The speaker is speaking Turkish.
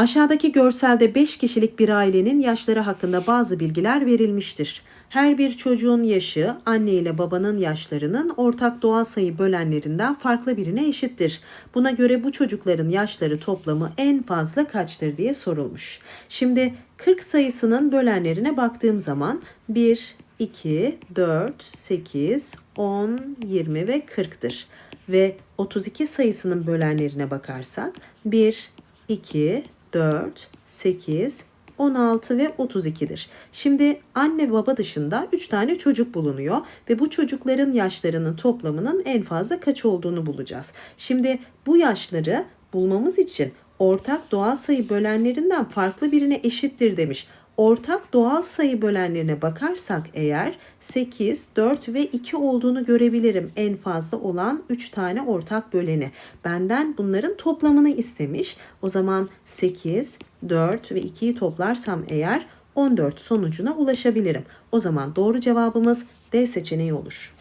Aşağıdaki görselde 5 kişilik bir ailenin yaşları hakkında bazı bilgiler verilmiştir. Her bir çocuğun yaşı anne ile babanın yaşlarının ortak doğal sayı bölenlerinden farklı birine eşittir. Buna göre bu çocukların yaşları toplamı en fazla kaçtır diye sorulmuş. Şimdi 40 sayısının bölenlerine baktığım zaman 1, 2, 4, 8, 10, 20 ve 40'tır. Ve 32 sayısının bölenlerine bakarsak 1, 2, 4, 8, 16 ve 32'dir. Şimdi anne baba dışında 3 tane çocuk bulunuyor ve bu çocukların yaşlarının toplamının en fazla kaç olduğunu bulacağız. Şimdi bu yaşları bulmamız için ortak doğal sayı bölenlerinden farklı birine eşittir demiş. Ortak doğal sayı bölenlerine bakarsak eğer 8, 4 ve 2 olduğunu görebilirim. En fazla olan 3 tane ortak böleni. Benden bunların toplamını istemiş. O zaman 8, 4 ve 2'yi toplarsam eğer 14 sonucuna ulaşabilirim. O zaman doğru cevabımız D seçeneği olur.